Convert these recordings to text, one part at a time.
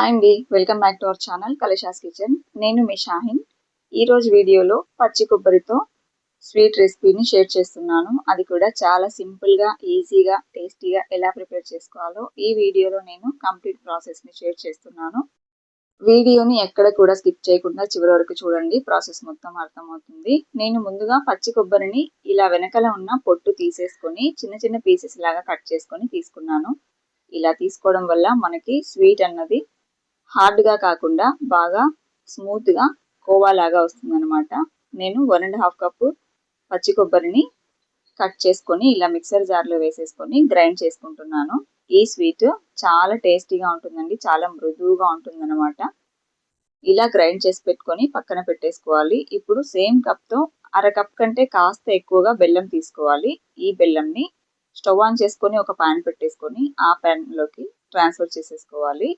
Hi అండి welcome back to our channel Kalisha's kitchen నేను మీ షాహిన్. ఈరోజు వీడియోలో పచ్చి కొబ్బరితో స్వీట్ రెసిపీని షేర్ చేస్తున్నాను. అది కూడా చాలా సింపుల్గా ఈజీగా టేస్టీగా ఎలా ప్రిపేర్ చేసుకోవాలో ఈ వీడియోలో నేను కంప్లీట్ ప్రాసెస్ని షేర్ చేస్తున్నాను. వీడియోని ఎక్కడ కూడా స్కిప్ చేయకుండా చివరి వరకు చూడండి ప్రాసెస్ మొత్తం అర్థమవుతుంది. నేను ముందుగా పచ్చి కొబ్బరిని ఇలా వెనకల ఉన్న పొట్టు తీసేసుకొని చిన్న చిన్న పీసెస్ లాగా కట్ చేసుకొని తీసుకున్నాను. ఇలా తీసుకోవడం వల్ల మనకి స్వీట్ అన్నది హార్డ్గా కాకుండా బాగా స్మూత్గా కోవా లాగా వస్తుంది అనమాట నేను వన్ అండ్ హాఫ్ కప్పు పచ్చి కొబ్బరిని కట్ చేసుకొని ఇలా మిక్సర్ జార్లో వేసేసుకొని గ్రైండ్ చేసుకుంటున్నాను. ఈ స్వీట్ చాలా టేస్టీగా ఉంటుందండి చాలా మృదువుగా ఉంటుందన్నమాట. ఇలా గ్రైండ్ చేసి పెట్టుకొని పక్కన పెట్టేసుకోవాలి. ఇప్పుడు సేమ్ కప్తో అర కప్ కంటే కాస్త ఎక్కువగా బెల్లం తీసుకోవాలి. ఈ బెల్లంని స్టవ్ ఆన్ చేసుకొని ఒక ప్యాన్ పెట్టేసుకొని ఆ ప్యాన్లోకి ట్రాన్స్ఫర్ చేసేసుకోవాలి.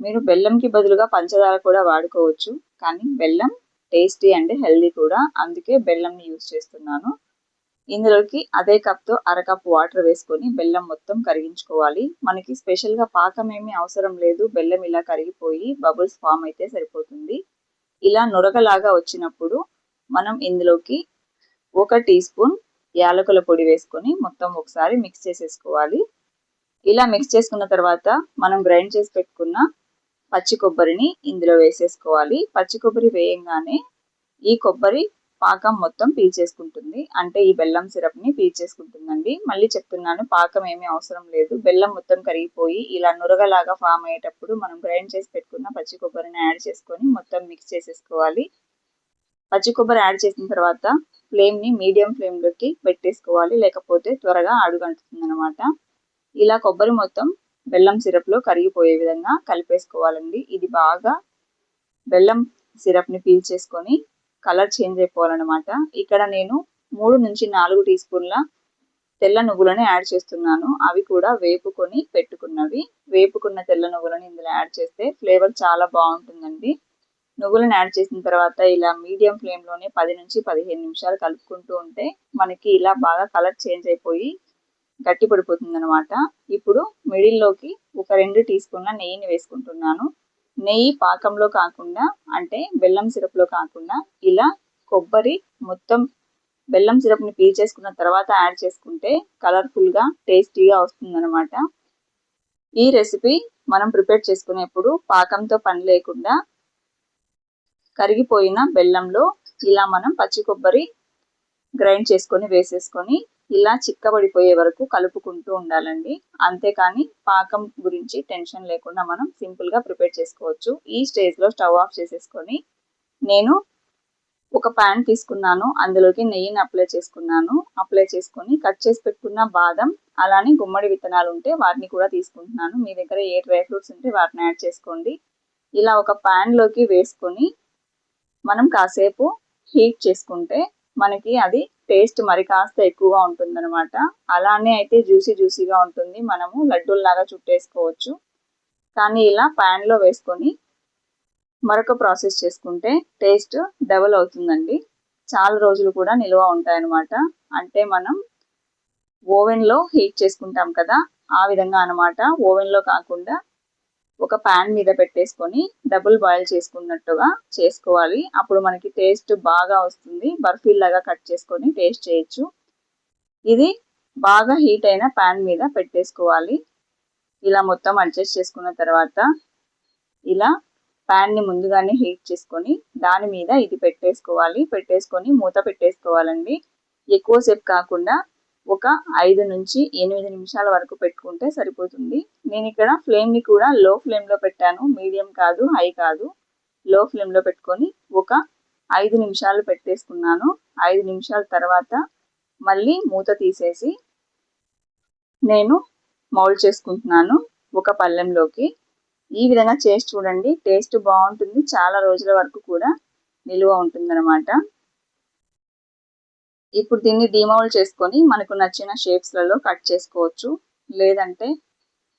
మీరు బెల్లంకి బదులుగా పంచదార కూడా వాడుకోవచ్చు. కానీ బెల్లం టేస్టీ అండ్ హెల్దీ కూడా. అందుకే బెల్లంని యూజ్ చేస్తున్నాను. ఇందులోకి అదే కప్తో అరకప్పు వాటర్ వేసుకొని బెల్లం మొత్తం కరిగించుకోవాలి. మనకి స్పెషల్గా పాకం ఏమీ అవసరం లేదు. బెల్లం ఇలా కరిగిపోయి బబుల్స్ ఫామ్ అయితే సరిపోతుంది. ఇలా నురగలాగా వచ్చినప్పుడు మనం ఇందులోకి ఒక టీ స్పూన్ యాలకుల పొడి వేసుకొని మొత్తం ఒకసారి మిక్స్ చేసేసుకోవాలి. ఇలా మిక్స్ చేసుకున్న తర్వాత మనం గ్రైండ్ చేసి పెట్టుకున్న పచ్చి కొబ్బరిని ఇందులో వేసేసుకోవాలి. పచ్చి కొబ్బరి వేయంగానే ఈ కొబ్బరి పాకం మొత్తం పీల్చేసుకుంటుంది. అంటే ఈ బెల్లం సిరప్ని పీల్చేసుకుంటుందండి. మళ్ళీ చెప్తున్నాను పాకం ఏమీ అవసరం లేదు. బెల్లం మొత్తం కరిగిపోయి ఇలా నురగలాగా ఫామ్ అయ్యేటప్పుడు మనం గ్రైండ్ చేసి పెట్టుకున్న పచ్చి కొబ్బరిని యాడ్ చేసుకొని మొత్తం మిక్స్ చేసేసుకోవాలి. పచ్చి కొబ్బరి యాడ్ చేసిన తర్వాత ఫ్లేమ్ని మీడియం ఫ్లేమ్లోకి పెట్టేసుకోవాలి. లేకపోతే త్వరగా అడుగంటుతుంది అనమాట ఇలా కొబ్బరి మొత్తం బెల్లం సిరప్లో కరిగిపోయే విధంగా కలిపేసుకోవాలండి. ఇది బాగా బెల్లం సిరప్ని పీల్చేసుకొని కలర్ చేంజ్ అయిపోవాలన్నమాట. ఇక్కడ నేను మూడు నుంచి నాలుగు టీ స్పూన్ల తెల్ల నువ్వులని యాడ్ చేస్తున్నాను. అవి కూడా వేపుకొని పెట్టుకున్నవి. వేపుకున్న తెల్ల నువ్వులని ఇందులో యాడ్ చేస్తే ఫ్లేవర్ చాలా బాగుంటుందండి. నువ్వులను యాడ్ చేసిన తర్వాత ఇలా మీడియం ఫ్లేమ్లోనే పది నుంచి పదిహేను నిమిషాలు కలుపుకుంటూ ఉంటే మనకి ఇలా బాగా కలర్ చేంజ్ అయిపోయి గట్టి పడిపోతుంది అనమాట ఇప్పుడు మిడిల్లోకి ఒక రెండు టీ స్పూన్ల నెయ్యిని వేసుకుంటున్నాను. నెయ్యి పాకంలో కాకుండా అంటే బెల్లం సిరప్లో కాకుండా ఇలా కొబ్బరి మొత్తం బెల్లం సిరప్ని పీల్చేసుకున్న తర్వాత యాడ్ చేసుకుంటే కలర్ఫుల్గా టేస్టీగా వస్తుందన్నమాట. ఈ రెసిపీ మనం ప్రిపేర్ చేసుకునేప్పుడు పాకంతో పని లేకుండా కరిగిపోయిన బెల్లంలో ఇలా మనం పచ్చి కొబ్బరి గ్రైండ్ చేసుకొని వేసేసుకొని ఇలా చిక్కబడిపోయే వరకు కలుపుకుంటూ ఉండాలండి. అంతేకాని పాకం గురించి టెన్షన్ లేకుండా మనం సింపుల్గా ప్రిపేర్ చేసుకోవచ్చు. ఈ స్టేజ్లో స్టవ్ ఆఫ్ చేసేసుకొని నేను ఒక ప్యాన్ తీసుకున్నాను. అందులోకి నెయ్యిని అప్లై చేసుకున్నాను. అప్లై చేసుకొని కట్ చేసి పెట్టుకున్న బాదం అలానే గుమ్మడి విత్తనాలు ఉంటే వాటిని కూడా తీసుకుంటున్నాను. మీ దగ్గర ఏ డ్రై ఫ్రూట్స్ ఉంటే వాటిని యాడ్ చేసుకోండి. ఇలా ఒక ప్యాన్లోకి వేసుకొని మనం కాసేపు హీట్ చేసుకుంటే మనకి అది టేస్ట్ మరి కాస్త ఎక్కువగా ఉంటుందన్నమాట. అలానే అయితే జ్యూసీ జ్యూసీగా ఉంటుంది. మనము లడ్డూల్లాగా చుట్టేసుకోవచ్చు. కానీ ఇలా ప్యాన్లో వేసుకొని మరొక ప్రాసెస్ చేసుకుంటే టేస్ట్ డబల్ అవుతుందండి. చాలా రోజులు కూడా నిల్వ ఉంటాయన్నమాట. అంటే మనం ఓవెన్లో హీట్ చేసుకుంటాం కదా ఆ విధంగా అనమాట ఓవెన్లో కాకుండా ఒక ప్యాన్ మీద పెట్టేసుకొని డబుల్ బాయిల్ చేసుకున్నట్టుగా చేసుకోవాలి. అప్పుడు మనకి టేస్ట్ బాగా వస్తుంది. బర్ఫీలాగా కట్ చేసుకొని టేస్ట్ చేయొచ్చు. ఇది బాగా హీట్ అయిన ప్యాన్ మీద పెట్టేసుకోవాలి. ఇలా మొత్తం అడ్జస్ట్ చేసుకున్న తర్వాత ఇలా ప్యాన్ని ముందుగానే హీట్ చేసుకొని దాని మీద ఇది పెట్టేసుకోవాలి. పెట్టేసుకొని మూత పెట్టేసుకోవాలండి. ఎక్కువసేపు కాకుండా ఒక ఐదు నుంచి ఎనిమిది నిమిషాల వరకు పెట్టుకుంటే సరిపోతుంది. నేను ఇక్కడ ఫ్లేమ్ని కూడా లో ఫ్లేమ్లో పెట్టాను. మీడియం కాదు హై కాదు. లో ఫ్లేమ్లో పెట్టుకొని ఒక ఐదు నిమిషాలు పెట్టేసుకున్నాను. ఐదు నిమిషాల తర్వాత మళ్ళీ మూత తీసేసి నేను మౌల్డ్ చేసుకుంటున్నాను ఒక పళ్ళెంలోకి. ఈ విధంగా చేసి చూడండి. టేస్ట్ బాగుంటుంది. చాలా రోజుల వరకు కూడా నిలువ ఉంటుందన్నమాట. ఇప్పుడు దీన్ని డిమౌల్ చేసుకొని మనకు నచ్చిన షేప్స్లలో కట్ చేసుకోవచ్చు. లేదంటే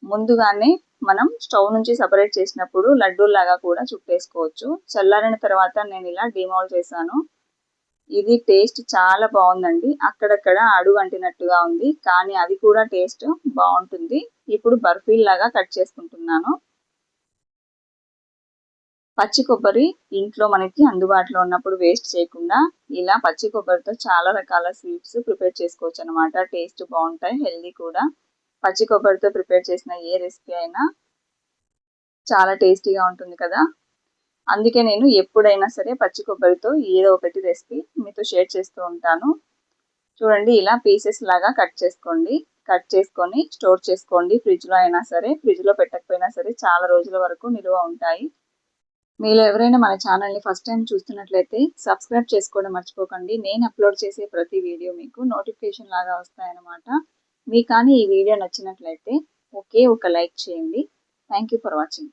ముందుగానే మనం స్టవ్ నుంచి సపరేట్ చేసినప్పుడు లడ్డూలాగా కూడా చుట్టేసుకోవచ్చు. చల్లారిన తర్వాత నేను ఇలా డిమౌల్ చేశాను. ఇది టేస్ట్ చాలా బాగుందండి. అక్కడక్కడ అడుగు అంటినట్టుగా ఉంది. కానీ అది కూడా టేస్ట్ బాగుంటుంది. ఇప్పుడు బర్ఫీల్ లాగా కట్ చేసుకుంటున్నాను. పచ్చి కొబ్బరి ఇంట్లో మనకి అందుబాటులో ఉన్నప్పుడు వేస్ట్ చేయకుండా ఇలా పచ్చి కొబ్బరితో చాలా రకాల స్వీట్స్ ప్రిపేర్ చేసుకోవచ్చు అనమాట టేస్ట్ బాగుంటాయి హెల్దీ కూడా. పచ్చి కొబ్బరితో ప్రిపేర్ చేసిన ఏ రెసిపీ అయినా చాలా టేస్టీగా ఉంటుంది కదా. అందుకే నేను ఎప్పుడైనా సరే పచ్చి కొబ్బరితో ఏదో ఒకటి రెసిపీ మీతో షేర్ చేస్తూ ఉంటాను. చూడండి ఇలా పీసెస్ లాగా కట్ చేసుకోండి. కట్ చేసుకొని స్టోర్ చేసుకోండి. ఫ్రిడ్జ్లో అయినా సరే ఫ్రిడ్జ్లో పెట్టకపోయినా సరే చాలా రోజుల వరకు నిలువ ఉంటాయి. మీరు ఎవరైనా మన ఛానల్ని ఫస్ట్ టైం చూస్తున్నట్లయితే సబ్స్క్రైబ్ చేసుకోవడం మర్చిపోకండి. నేను అప్లోడ్ చేసే ప్రతి వీడియో మీకు నోటిఫికేషన్ లాగా వస్తాయన్నమాట. మీ కానీ ఈ వీడియో నచ్చినట్లయితే ఒకే ఒక లైక్ చేయండి. Thank for watching